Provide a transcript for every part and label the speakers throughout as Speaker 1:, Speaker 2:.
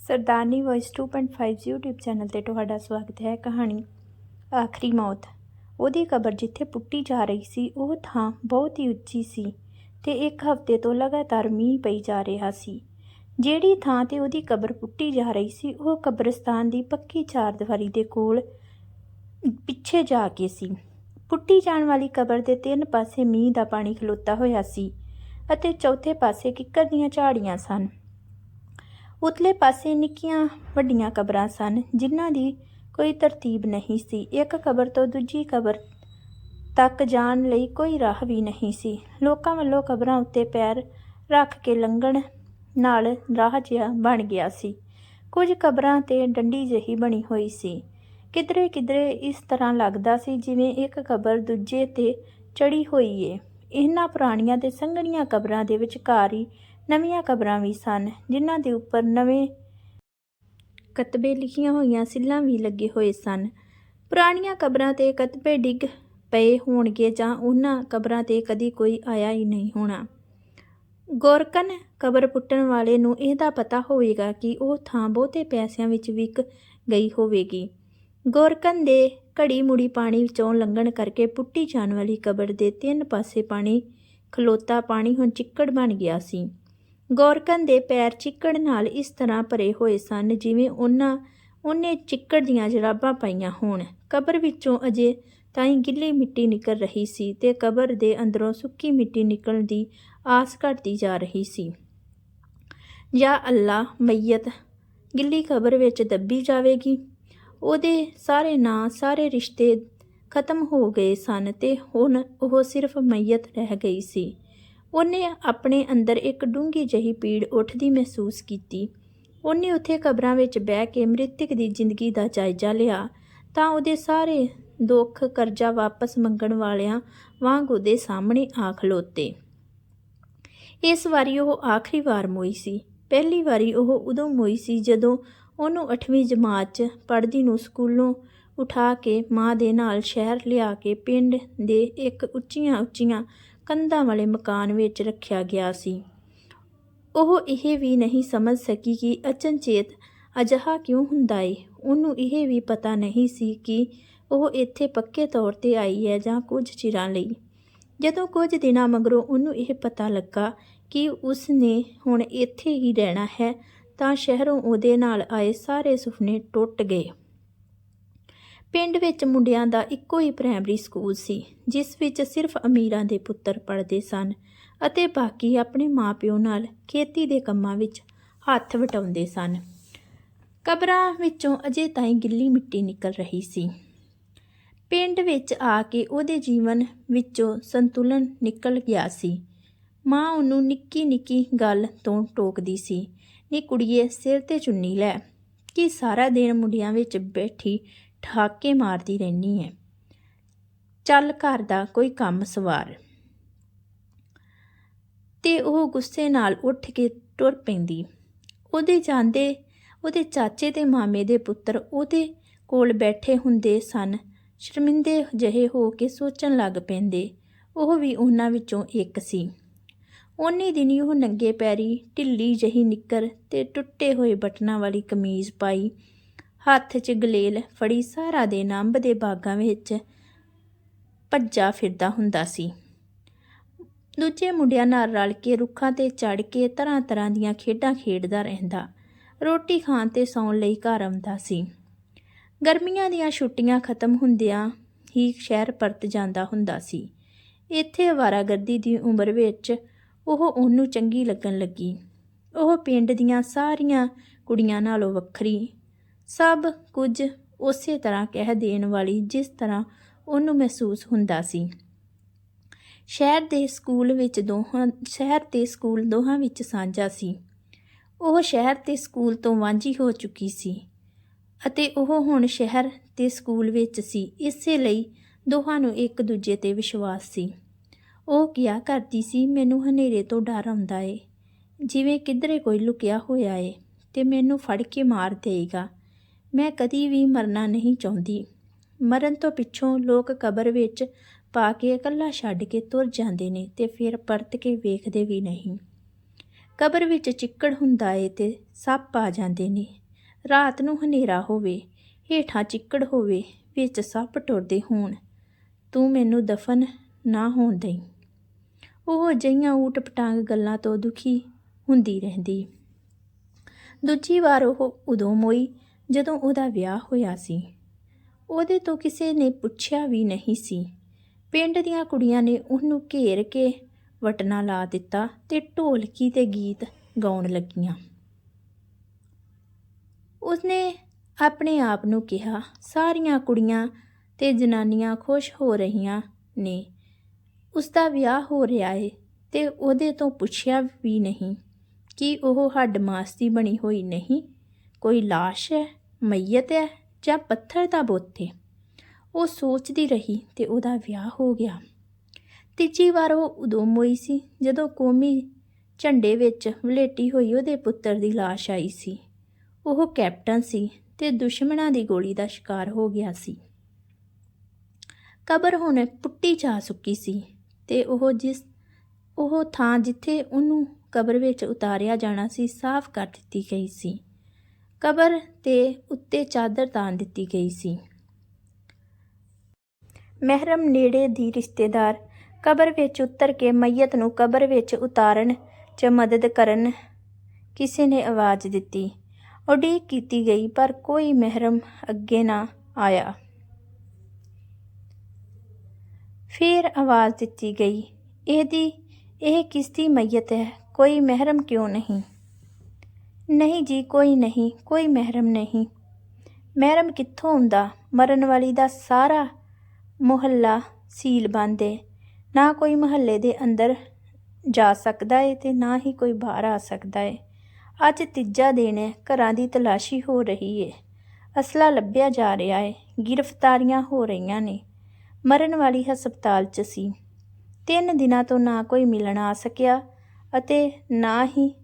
Speaker 1: ਸਰਦਾਰਨੀ voice 2.5 YouTube channel ਤੇ ਤੁਹਾਡਾ ਸਵਾਗਤ ਹੈ ਕਹਾਣੀ ਆਖਰੀ ਮੌਤ। ਉਹਦੀ ਕਬਰ ਜਿੱਥੇ ਪੁੱਟੀ ਜਾ ਰਹੀ ਸੀ, ਉਹ ਥਾਂ ਬਹੁਤ ਹੀ ਉੱਚੀ ਸੀ ਤੇ ਇੱਕ ਹਫ਼ਤੇ ਤੋਂ ਲਗਾਤਾਰ ਮੀਂਹ ਪਈ ਜਾ ਰਿਹਾ ਸੀ। ਜਿਹੜੀ ਥਾਂ ਤੇ ਉਹਦੀ ਕਬਰ ਪੁੱਟੀ ਜਾ ਰਹੀ ਸੀ, ਉਹ ਕਬਰਸਤਾਨ ਦੀ ਪੱਕੀ ਚਾਰਦੀਵਾਰੀ ਦੇ ਕੋਲ ਪਿੱਛੇ ਜਾ ਕੇ ਸੀ। ਪੁੱਟੀ ਜਾਣ ਵਾਲੀ ਕਬਰ ਦੇ ਤਿੰਨ ਪਾਸੇ ਮੀਂਹ ਦਾ ਪਾਣੀ ਖਲੋਤਾ ਹੋਇਆ ਸੀ ਅਤੇ ਚੌਥੇ ਪਾਸੇ ਕਿੱਕਰ ਦੀਆਂ ਝਾੜੀਆਂ ਸਨ। ਉਤਲੇ ਪਾਸੇ ਨਿੱਕੀਆਂ ਵੱਡੀਆਂ ਕਬਰਾਂ ਸਨ, ਜਿਨ੍ਹਾਂ ਦੀ ਕੋਈ ਤਰਤੀਬ ਨਹੀਂ ਸੀ। ਇੱਕ ਕਬਰ ਤੋਂ ਦੂਜੀ ਕਬਰ ਤੱਕ ਜਾਣ ਲਈ ਕੋਈ ਰਾਹ ਵੀ ਨਹੀਂ ਸੀ। ਲੋਕਾਂ ਵੱਲੋਂ ਕਬਰਾਂ ਉੱਤੇ ਪੈਰ ਰੱਖ ਕੇ ਲੰਘਣ ਨਾਲ ਰਾਹ ਜਿਹਾ ਬਣ ਗਿਆ ਸੀ। ਕੁਝ ਕਬਰਾਂ ਤੇ ਡੰਡੀ ਜਿਹੀ ਬਣੀ ਹੋਈ ਸੀ। ਕਿਧਰੇ ਕਿਧਰੇ ਇਸ ਤਰ੍ਹਾਂ ਲੱਗਦਾ ਸੀ ਜਿਵੇਂ ਇੱਕ ਕਬਰ ਦੂਜੇ ਤੇ ਚੜੀ ਹੋਈ ਏ। ਇਹਨਾਂ ਪੁਰਾਣੀਆਂ ਤੇ ਸੰਘਣੀਆਂ ਕਬਰਾਂ ਦੇ ਵਿਚਕਾਰ ਹੀ ਨਵੀਆਂ ਕਬਰਾਂ ਵੀ ਸਨ, ਜਿਨ੍ਹਾਂ ਦੇ ਉੱਪਰ ਨਵੇਂ ਕਤਬੇ ਲਿਖੀਆਂ ਹੋਈਆਂ ਸਿੱਲਾਂ ਵੀ ਲੱਗੇ ਹੋਏ ਸਨ। ਪੁਰਾਣੀਆਂ ਕਬਰਾਂ ਤੇ ਕਤਬੇ ਡਿੱਗ ਪਏ ਹੋਣਗੇ ਜਾਂ ਉਹਨਾਂ ਕਬਰਾਂ ਤੇ ਕਦੀ ਕੋਈ ਆਇਆ ਹੀ ਨਹੀਂ ਹੋਣਾ। ਗੋਰਕਨ ਕਬਰ ਪੁੱਟਣ ਵਾਲੇ ਨੂੰ ਇਹਦਾ ਪਤਾ ਹੋਵੇਗਾ ਕਿ ਉਹ ਥਾਂ ਬਹੁਤੇ ਪੈਸਿਆਂ ਵਿੱਚ ਵਿਕ ਗਈ ਹੋਵੇਗੀ। ਗੋਰਕਨ ਦੇ ਘੜੀ ਮੁੜੀ ਪਾਣੀ ਵਿੱਚੋਂ ਲੰਘਣ ਕਰਕੇ ਪੁੱਟੀ ਜਾਣ ਵਾਲੀ ਕਬਰ ਦੇ ਤਿੰਨ ਪਾਸੇ ਪਾਣੀ ਖਲੋਤਾ ਪਾਣੀ ਹੁਣ ਚਿੱਕੜ ਬਣ ਗਿਆ ਸੀ। ਗੋਰਕਨ ਦੇ ਪੈਰ ਚਿੱਕੜ ਨਾਲ ਇਸ ਤਰ੍ਹਾਂ ਭਰੇ ਹੋਏ ਸਨ ਜਿਵੇਂ ਉਹਨਾਂ, ਉਹਨੇ ਚਿੱਕੜ ਦੀਆਂ ਜਰਾਬਾਂ ਪਾਈਆਂ ਹੋਣ। ਕਬਰ ਵਿੱਚੋਂ ਅਜੇ ਤਾਈਂ ਗਿੱਲੀ ਮਿੱਟੀ ਨਿਕਲ ਰਹੀ ਸੀ ਤੇ ਕਬਰ ਦੇ ਅੰਦਰੋਂ ਸੁੱਕੀ ਮਿੱਟੀ ਨਿਕਲਣ ਦੀ ਆਸ ਘਟਦੀ ਜਾ ਰਹੀ ਸੀ। ਜਾਂ ਅੱਲਾ ਮਈਤ ਗਿੱਲੀ ਕਬਰ ਵਿੱਚ ਦੱਬੀ ਜਾਵੇਗੀ। ਉਹਦੇ ਸਾਰੇ ਨਾਂ, ਸਾਰੇ ਰਿਸ਼ਤੇ ਖਤਮ ਹੋ ਗਏ ਸਨ ਤੇ ਹੁਣ ਉਹ ਸਿਰਫ ਮਈਤ ਰਹਿ ਗਈ ਸੀ। ਉਹਨੇ ਆਪਣੇ ਅੰਦਰ ਇੱਕ ਡੂੰਗੀ ਜਹੀ ਪੀੜ ਉੱਠਦੀ ਮਹਿਸੂਸ ਕੀਤੀ। ਉਹਨੇ ਉੱਥੇ ਕਬਰਾਂ ਵਿੱਚ ਬਹਿ ਕੇ ਮ੍ਰਿਤਕ ਦੀ ਜ਼ਿੰਦਗੀ ਦਾ ਜਾਇਜ਼ਾ ਲਿਆ। ਤਾਂ ਉਹਦੇ ਸਾਰੇ ਦੁੱਖ ਕਰਜ਼ਾ ਵਾਪਸ ਮੰਗਣ ਵਾਲਿਆਂ ਵਾਂਗ ਉਹਦੇ ਸਾਹਮਣੇ ਆ ਖਲੋਤੇ ਇਸ ਵਾਰੀ ਉਹ ਆਖਰੀ ਵਾਰ ਮੋਈ ਸੀ। ਪਹਿਲੀ ਵਾਰੀ ਉਹ ਉਦੋਂ ਮੋਈ ਸੀ ਜਦੋਂ ਉਹਨੂੰ 8ਵੀਂ ਜਮਾਤ 'ਚ ਪੜ੍ਹਦੀ ਨੂੰ ਸਕੂਲੋਂ ਉਠਾ ਕੇ ਮਾਂ ਦੇ ਨਾਲ ਸ਼ਹਿਰ ਲਿਆ ਕੇ ਪਿੰਡ ਦੇ ਇੱਕ ਉੱਚੀਆਂ ਉੱਚੀਆਂ ਕੰਧਾਂ ਵਾਲੇ ਮਕਾਨ ਵਿੱਚ ਰੱਖਿਆ ਗਿਆ ਸੀ। ਉਹ ਇਹ ਵੀ ਨਹੀਂ ਸਮਝ ਸਕੀ ਕਿ ਅਚਨਚੇਤ ਅਜਿਹਾ ਕਿਉਂ ਹੁੰਦਾ ਏ। ਉਹਨੂੰ ਇਹ ਵੀ ਪਤਾ ਨਹੀਂ ਸੀ ਕਿ ਉਹ ਇੱਥੇ ਪੱਕੇ ਤੌਰ ਤੇ ਆਈ ਹੈ ਜਾਂ ਕੁਝ ਚਿਰਾਂ ਲਈ। ਜਦੋਂ ਕੁਝ ਦਿਨਾਂ ਮਗਰੋਂ ਉਹਨੂੰ ਇਹ ਪਤਾ ਲੱਗਾ ਕਿ ਉਸ ਨੇ ਹੁਣ ਇੱਥੇ ਹੀ ਰਹਿਣਾ ਹੈ, ਤਾਂ ਸ਼ਹਿਰੋਂ ਉਹਦੇ ਨਾਲ ਆਏ ਸਾਰੇ ਸੁਪਨੇ ਟੁੱਟ ਗਏ। ਪਿੰਡ ਵਿੱਚ ਮੁੰਡਿਆਂ ਦਾ ਇੱਕੋ ਹੀ ਪ੍ਰਾਇਮਰੀ ਸਕੂਲ ਸੀ, ਜਿਸ ਵਿੱਚ ਸਿਰਫ ਅਮੀਰਾਂ ਦੇ ਪੁੱਤਰ ਪੜ੍ਹਦੇ ਸਨ ਅਤੇ ਬਾਕੀ ਆਪਣੇ ਮਾਪਿਓ ਨਾਲ ਖੇਤੀ ਦੇ ਕੰਮਾਂ ਵਿੱਚ ਹੱਥ ਵਟਾਉਂਦੇ ਸਨ। ਕਬਰਾਂ ਵਿੱਚੋਂ ਅਜੇ ਤਾਈਂ ਗਿੱਲੀ ਮਿੱਟੀ ਨਿਕਲ ਰਹੀ ਸੀ। ਪਿੰਡ ਵਿੱਚ ਆ ਕੇ ਉਹਦੇ ਜੀਵਨ ਵਿੱਚੋਂ ਸੰਤੁਲਨ ਨਿਕਲ ਗਿਆ ਸੀ। ਮਾਂ ਉਹਨੂੰ ਨਿੱਕੀ ਨਿੱਕੀ ਗੱਲ ਤੋਂ ਟੋਕਦੀ ਸੀ, ਨੀ ਕੁੜੀਏ, ਸਿਰ ਤੇ ਚੁੰਨੀ ਲੈ ਕਿ ਸਾਰਾ ਦਿਨ ਮੁੰਡਿਆਂ ਵਿੱਚ ਬੈਠੀ ਠਾਕੇ ਮਾਰਦੀ ਰਹਿਨੀ ਹੈ ਚੱਲ ਘਰ ਦਾ ਕੋਈ ਕੰਮ ਸਵਾਰ। ਤੇ ਉਹ ਗੁੱਸੇ ਨਾਲ ਉੱਠ ਕੇ ਟੁਰ ਪੈਂਦੀ। ਉਹਦੇ ਜਾਂਦੇ, ਉਹਦੇ ਚਾਚੇ ਤੇ ਮਾਮੇ ਦੇ ਪੁੱਤਰ ਉਹਦੇ ਕੋਲ ਬੈਠੇ ਹੁੰਦੇ ਸਨ। ਸ਼ਰਮਿੰਦੇ ਜਿਹੇ ਹੋ ਕੇ ਸੋਚਣ ਲੱਗ ਪੈਂਦੇ। ਉਹ ਵੀ ਉਹਨਾਂ ਵਿੱਚੋਂ ਇੱਕ ਸੀ। ਉਨੀ ਦਿਨੀ ਉਹ ਨੰਗੇ ਪੈਰੀ ਢਿੱਲੀ ਜਹੀ ਨਿੱਕਰ ਤੇ ਟੁੱਟੇ ਹੋਏ ਬਟਨਾਂ ਵਾਲੀ ਕਮੀਜ਼ ਪਾਈ। ਹੱਥ 'ਚ ਗਲੇਲ ਫੜੀ ਸਾਰਾ ਦੇ ਨੰਬ ਦੇ ਬਾਗਾਂ ਵਿੱਚ ਭੱਜਾ ਫਿਰਦਾ ਹੁੰਦਾ ਸੀ। ਦੂਜੇ ਮੁੰਡਿਆਂ ਨਾਲ ਰਲ ਕੇ ਰੁੱਖਾਂ ਤੇ ਚੜ ਕੇ ਤਰ੍ਹਾਂ ਤਰ੍ਹਾਂ ਦੀਆਂ ਖੇਡਾਂ ਖੇਡਦਾ ਰਹਿੰਦਾ। ਰੋਟੀ ਖਾਣ ਤੇ ਸੌਣ ਲਈ ਘਰ ਆਉਂਦਾ ਸੀ। ਗਰਮੀਆਂ ਦੀਆਂ ਛੁੱਟੀਆਂ ਖਤਮ ਹੁੰਦਿਆਂ ਹੀ ਸ਼ਹਿਰ ਪਰਤ ਜਾਂਦਾ ਹੁੰਦਾ ਸੀ। ਇੱਥੇ ਅਵਾਰਾਗਰਦੀ ਦੀ ਉਮਰ ਵਿੱਚ ਉਹ ਉਹਨੂੰ ਚੰਗੀ ਲੱਗਣ ਲੱਗੀ। ਉਹ ਪਿੰਡ ਦੀਆਂ ਸਾਰੀਆਂ ਕੁੜੀਆਂ ਨਾਲੋਂ ਵੱਖਰੀ ਸਭ ਕੁਝ ਉਸੇ ਤਰ੍ਹਾਂ ਕਹਿ ਦੇਣ ਵਾਲੀ ਜਿਸ ਤਰ੍ਹਾਂ ਉਹਨੂੰ ਮਹਿਸੂਸ ਹੁੰਦਾ ਸੀ। ਸ਼ਹਿਰ ਦੇ ਸਕੂਲ ਵਿੱਚ ਦੋਹਾਂ, ਸ਼ਹਿਰ ਤੇ ਸਕੂਲ ਦੋਹਾਂ ਵਿੱਚ ਸਾਂਝਾ ਸੀ। ਉਹ ਸ਼ਹਿਰ ਤੇ ਸਕੂਲ ਤੋਂ ਵਾਂਝੀ ਹੋ ਚੁੱਕੀ ਸੀ ਅਤੇ ਉਹ ਹੁਣ ਸ਼ਹਿਰ ਤੇ ਸਕੂਲ ਵਿੱਚ ਸੀ। ਇਸੇ ਲਈ ਦੋਹਾਂ ਨੂੰ ਇੱਕ ਦੂਜੇ ਤੇ ਵਿਸ਼ਵਾਸ ਸੀ। ਉਹ ਕਿਹਾ ਕਰਦੀ ਸੀ, ਮੈਨੂੰ ਹਨੇਰੇ ਤੋਂ ਡਰ ਆਉਂਦਾ ਏ। ਜਿਵੇਂ ਕਿਧਰੇ ਕੋਈ ਲੁਕਿਆ ਹੋਇਆ ਏ ਤੇ ਮੈਨੂੰ ਫੜ ਕੇ ਮਾਰ ਦੇਗਾ ਮੈਂ ਕਦੀ ਵੀ ਮਰਨਾ ਨਹੀਂ ਚਾਹੁੰਦੀ। ਮਰਨ ਤੋਂ ਪਿੱਛੋਂ ਲੋਕ ਕਬਰ ਵਿੱਚ ਪਾ ਕੇ ਇਕੱਲਾ ਛੱਡ ਕੇ ਤੁਰ ਜਾਂਦੇ ਨੇ ਤੇ ਫਿਰ ਪਰਤ ਕੇ ਵੇਖਦੇ ਵੀ ਨਹੀਂ। ਕਬਰ ਵਿੱਚ ਚਿੱਕੜ ਹੁੰਦਾ ਏ ਤੇ ਸੱਪ ਆ ਜਾਂਦੇ ਨੇ। ਰਾਤ ਨੂੰ ਹਨੇਰਾ ਹੋਵੇ, ਹੇਠਾਂ ਚਿੱਕੜ ਹੋਵੇ, ਵਿੱਚ ਸੱਪ ਟੁਰਦੇ ਹੋਣ। ਤੂੰ ਮੈਨੂੰ ਦਫਨ ਨਾ ਹੋਣ ਦੇਈਂ। ਉਹ ਅਜਿਹੀਆਂ ਊਟ ਪਟਾਂਗ ਗੱਲਾਂ ਤੋਂ ਦੁਖੀ ਹੁੰਦੀ ਰਹਿੰਦੀ। ਦੂਜੀ ਵਾਰ ਉਹ ਉਦੋਂ ਮੋਈ ਜਦੋਂ ਉਹਦਾ ਵਿਆਹ ਹੋਇਆ ਸੀ, ਉਹਦੇ ਤੋਂ ਕਿਸੇ ਨੇ ਪੁੱਛਿਆ ਵੀ ਨਹੀਂ ਸੀ। ਪਿੰਡ ਦੀਆਂ ਕੁੜੀਆਂ ਨੇ ਉਹਨੂੰ ਘੇਰ ਕੇ ਵਟਣਾ ਲਾ ਦਿੱਤਾ ਤੇ ਢੋਲਕੀ ਤੇ ਗੀਤ ਗਾਉਣ ਲੱਗੀਆਂ। ਉਸਨੇ ਆਪਣੇ ਆਪ ਨੂੰ ਕਿਹਾ, ਸਾਰੀਆਂ ਕੁੜੀਆਂ ਤੇ ਜਨਾਨੀਆਂ ਖੁਸ਼ ਹੋ ਰਹੀਆਂ ਨੇ। ਉਸ ਦਾ ਵਿਆਹ ਹੋ ਰਿਹਾ ਏ ਤੇ ਉਹਦੇ ਤੋਂ ਪੁੱਛਿਆ ਵੀ ਨਹੀਂ ਕਿ ਉਹ ਹੱਡ ਮਾਸ ਦੀ ਬਣੀ ਹੋਈ ਨਹੀਂ। ਕੋਈ ਲਾਸ਼ ਹੈ? ਮਈਤ ਹੈ ਜਾਂ ਪੱਥਰ ਦਾ ਬੁੱਤ ਹੈ? ਉਹ ਸੋਚਦੀ ਰਹੀ ਤੇ ਉਹਦਾ ਵਿਆਹ ਹੋ ਗਿਆ। ਤੀਜੀ ਵਾਰ ਉਹ ਉਦੋਂ ਹੋਈ ਸੀ, ਜਦੋਂ ਕੌਮੀ ਝੰਡੇ ਵਿੱਚ ਵਲੇਟੀ ਹੋਈ ਉਹਦੇ ਪੁੱਤਰ ਦੀ ਲਾਸ਼ ਆਈ ਸੀ। ਉਹ ਕੈਪਟਨ ਸੀ ਤੇ ਦੁਸ਼ਮਣਾਂ ਦੀ ਗੋਲੀ ਦਾ ਸ਼ਿਕਾਰ ਹੋ ਗਿਆ ਸੀ। ਕਬਰ ਹੁਣ ਪੁੱਟੀ ਜਾ ਚੁੱਕੀ ਸੀ ਤੇ ਉਹ ਜਿਸ, ਉਹ ਥਾਂ ਜਿੱਥੇ ਉਹਨੂੰ ਕਬਰ ਵਿੱਚ ਉਤਾਰਿਆ ਜਾਣਾ ਸੀ, ਸਾਫ਼ ਕਰ ਦਿੱਤੀ ਗਈ ਸੀ। ਕਬਰ ਤੇ ਉੱਤੇ ਚਾਦਰ ਤਾਣ ਦਿੱਤੀ ਗਈ ਸੀ। ਮਹਿਰਮ ਨੇੜੇ ਦੀ ਰਿਸ਼ਤੇਦਾਰ ਕਬਰ ਵਿੱਚ ਉਤਰ ਕੇ ਮਈਤ ਨੂੰ ਕਬਰ ਵਿੱਚ ਉਤਾਰਨ 'ਚ ਮਦਦ ਕਰਨ ਕਿਸੇ ਨੇ ਆਵਾਜ਼ ਦਿੱਤੀ। ਉਡੀਕ ਕੀਤੀ ਗਈ, ਪਰ ਕੋਈ ਮਹਿਰਮ ਅੱਗੇ ਨਾ ਆਇਆ। ਫਿਰ ਆਵਾਜ਼ ਦਿੱਤੀ ਗਈ, ਇਹਦੀ ਇਹ ਕਿਸ ਦੀ ਮਈਤ ਹੈ, ਕੋਈ ਮਹਿਰਮ ਕਿਉਂ ਨਹੀਂ? ਨਹੀਂ ਜੀ, ਕੋਈ ਨਹੀਂ, ਕੋਈ ਮਹਿਰਮ ਨਹੀਂ। ਮਹਿਰਮ ਕਿੱਥੋਂ ਹੁੰਦਾ? ਮਰਨ ਵਾਲੀ ਦਾ ਸਾਰਾ ਮੁਹੱਲਾ ਸੀਲ ਬੰਦ ਏ। ਨਾ ਕੋਈ ਮੁਹੱਲੇ ਦੇ ਅੰਦਰ ਜਾ ਸਕਦਾ ਏ ਤੇ ਨਾ ਹੀ ਕੋਈ ਬਾਹਰ ਆ ਸਕਦਾ ਏ। ਅੱਜ ਤੀਜਾ ਦਿਨ ਹੈ ਘਰਾਂ ਦੀ ਤਲਾਸ਼ੀ ਹੋ ਰਹੀ ਏ। ਅਸਲਾ ਲੱਭਿਆ ਜਾ ਰਿਹਾ ਏ, ਗ੍ਰਿਫਤਾਰੀਆਂ ਹੋ ਰਹੀਆਂ ਨੇ। ਮਰਨ ਵਾਲੀ ਹਸਪਤਾਲ 'ਚ ਸੀ। ਤਿੰਨ ਦਿਨਾਂ ਤੋਂ ਨਾ ਕੋਈ ਮਿਲਣ ਆ ਸਕਿਆ ਅਤੇ ਨਾ ਹੀ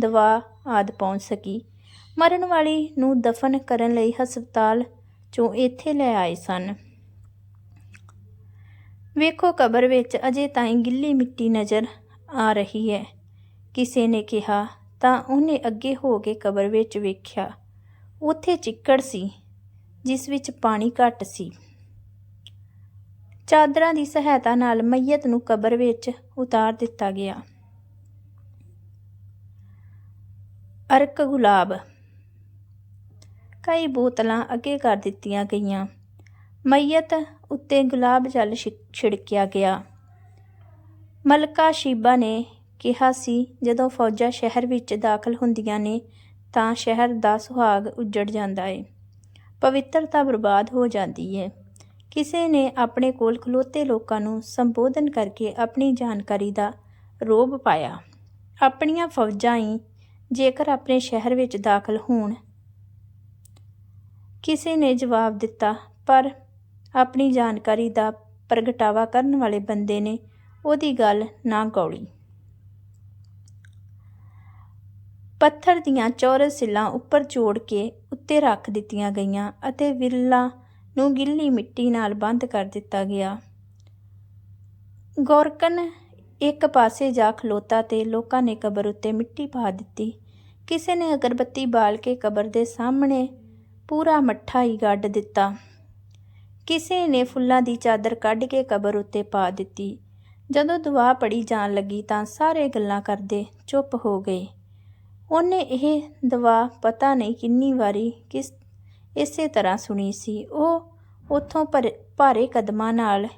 Speaker 1: ਦਵਾ ਆਦਿ ਪਹੁੰਚ ਸਕੀ। ਮਰਨ ਵਾਲੀ ਨੂੰ ਦਫਨ ਕਰਨ ਲਈ ਹਸਪਤਾਲ 'ਚੋਂ ਇੱਥੇ ਲੈ ਆਏ ਸਨ। ਵੇਖੋ ਕਬਰ ਵਿੱਚ ਅਜੇ ਤਾਈਂ ਗਿੱਲੀ ਮਿੱਟੀ ਨਜ਼ਰ ਆ ਰਹੀ ਹੈ। ਕਿਸੇ ਨੇ ਕਿਹਾ, ਤਾਂ ਉਹਨੇ ਅੱਗੇ ਹੋ ਕੇ ਕਬਰ ਵਿੱਚ ਵੇਖਿਆ। ਉੱਥੇ ਚਿੱਕੜ ਸੀ, ਜਿਸ ਵਿੱਚ ਪਾਣੀ ਘੱਟ ਸੀ। ਚਾਦਰਾਂ ਦੀ ਸਹਾਇਤਾ ਨਾਲ ਮਈਤ ਨੂੰ ਕਬਰ ਵਿੱਚ ਉਤਾਰ ਦਿੱਤਾ ਗਿਆ। ਅਰਕ ਗੁਲਾਬ। ਕਈ ਬੋਤਲਾਂ ਅੱਗੇ ਕਰ ਦਿੱਤੀਆਂ ਗਈਆਂ। ਮਈਤ ਉੱਤੇ ਗੁਲਾਬ ਜਲ ਛਿ- ਛਿੜਕਿਆ ਗਿਆ। ਮਲਕਾ ਸ਼ੀਬਾ ਨੇ ਕਿਹਾ ਸੀ, ਜਦੋਂ ਫੌਜਾਂ ਸ਼ਹਿਰ ਵਿੱਚ ਦਾਖਲ ਹੁੰਦੀਆਂ ਨੇ, ਤਾਂ ਸ਼ਹਿਰ ਦਾ ਸੁਹਾਗ ਉੱਜੜ ਜਾਂਦਾ ਏ। ਪਵਿੱਤਰਤਾ ਬਰਬਾਦ ਹੋ ਜਾਂਦੀ ਹੈ ਕਿਸੇ ਨੇ ਆਪਣੇ ਕੋਲ ਖਲੋਤੇ ਲੋਕਾਂ ਨੂੰ ਸੰਬੋਧਨ ਕਰਕੇ ਆਪਣੀ ਜਾਣਕਾਰੀ ਦਾ ਰੋਬ ਪਾਇਆ। ਆਪਣੀਆਂ ਫੌਜਾਂ ਹੀ ਜੇਕਰ ਆਪਣੇ ਸ਼ਹਿਰ ਵਿੱਚ ਦਾਖਲ ਹੋਣ। ਕਿਸੇ ਨੇ ਜਵਾਬ ਦਿੱਤਾ, ਪਰ ਆਪਣੀ ਜਾਣਕਾਰੀ ਦਾ ਪ੍ਰਗਟਾਵਾ ਕਰਨ ਵਾਲੇ ਬੰਦੇ ਨੇ ਉਹਦੀ ਗੱਲ ਨਾ ਗੌਲੀ। ਪੱਥਰ ਦੀਆਂ ਚੌਰਸ ਸਿੱਲਾਂ ਉੱਪਰ ਜੋੜ ਕੇ ਉੱਤੇ ਰੱਖ ਦਿੱਤੀਆਂ ਗਈਆਂ ਅਤੇ ਵਿਰਲਾ ਨੂੰ ਗਿੱਲੀ ਮਿੱਟੀ ਨਾਲ ਬੰਦ ਕਰ ਦਿੱਤਾ ਗਿਆ। ਗੋਰਕਨ ਇੱਕ ਪਾਸੇ ਜਾ ਖਲੋਤਾ ਤੇ ਲੋਕਾਂ ਨੇ ਕਬਰ ਉੱਤੇ ਮਿੱਟੀ ਪਾ ਦਿੱਤੀ। ਕਿਸੇ ਨੇ ਅਗਰਬੱਤੀ ਬਾਲ ਕੇ ਕਬਰ ਦੇ ਸਾਹਮਣੇ ਪੂਰਾ ਮੱਠਾ ਹੀ ਗੱਡ ਦਿੱਤਾ। ਕਿਸੇ ਨੇ ਫੁੱਲਾਂ ਦੀ ਚਾਦਰ ਕੱਢ ਕੇ ਕਬਰ ਉੱਤੇ ਪਾ ਦਿੱਤੀ। ਜਦੋਂ ਦੁਆ ਪੜੀ ਜਾਣ ਲੱਗੀ ਤਾਂ ਸਾਰੇ ਗੱਲਾਂ ਕਰਦੇ ਚੁੱਪ ਹੋ ਗਏ। ਉਹਨੇ ਇਹ ਦਵਾ ਪਤਾ ਨਹੀਂ ਕਿੰਨੀ ਵਾਰੀ ਕਿਸ ਇਸੇ ਤਰ੍ਹਾਂ ਸੁਣੀ ਸੀ। ਉਹ ਉੱਥੋਂ ਭਰ- ਭਾਰੇ ਕਦਮਾਂ ਨਾਲ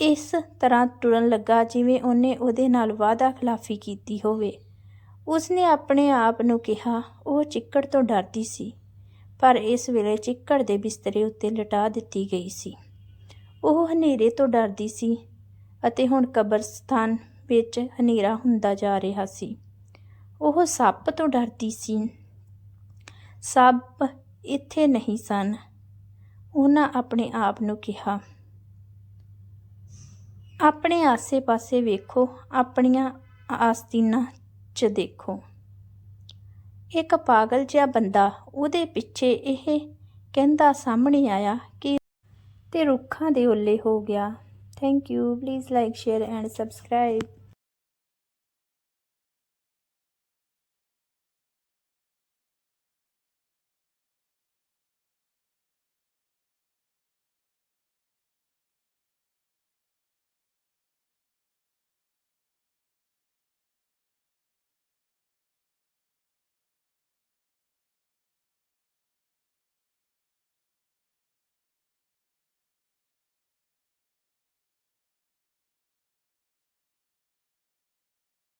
Speaker 1: ਇਸ ਤਰ੍ਹਾਂ ਟੁਰਨ ਲੱਗਾ ਜਿਵੇਂ ਉਹਨੇ ਉਹਦੇ ਨਾਲ ਵਾਅਦਾ ਖਿਲਾਫੀ ਕੀਤੀ ਹੋਵੇ। ਉਸਨੇ ਆਪਣੇ ਆਪ ਨੂੰ ਕਿਹਾ, ਉਹ ਚਿੱਕੜ ਤੋਂ ਡਰਦੀ ਸੀ, ਪਰ ਇਸ ਵੇਲੇ ਚਿੱਕੜ ਦੇ ਬਿਸਤਰੇ ਉੱਤੇ ਲਟਾ ਦਿੱਤੀ ਗਈ ਸੀ। ਉਹ ਹਨੇਰੇ ਤੋਂ ਡਰਦੀ ਸੀ ਅਤੇ ਹੁਣ ਕਬਰਸਤਾਨ ਵਿੱਚ ਹਨੇਰਾ ਹੁੰਦਾ ਜਾ ਰਿਹਾ ਸੀ। ਉਹ ਸੱਪ ਤੋਂ ਡਰਦੀ ਸੀ। ਸੱਪ ਇੱਥੇ ਨਹੀਂ ਸਨ। ਉਹਨਾਂ ਆਪਣੇ ਆਪ ਨੂੰ ਕਿਹਾ ਆਪਣੇ ਆਸੇ-ਪਾਸੇ ਵੇਖੋ, ਆਪਣੀਆਂ ਆਸਤੀਨਾਂ 'ਚ ਦੇਖੋ। ਇੱਕ ਪਾਗਲ ਜਿਹਾ ਬੰਦਾ ਉਹਦੇ ਪਿੱਛੇ ਇਹ ਕਹਿੰਦਾ ਸਾਹਮਣੇ ਆਇਆ ਕਿ ਤੇ ਰੁੱਖਾਂ ਦੇ ਓਲੇ ਹੋ ਗਿਆ। Thank you please like share and subscribe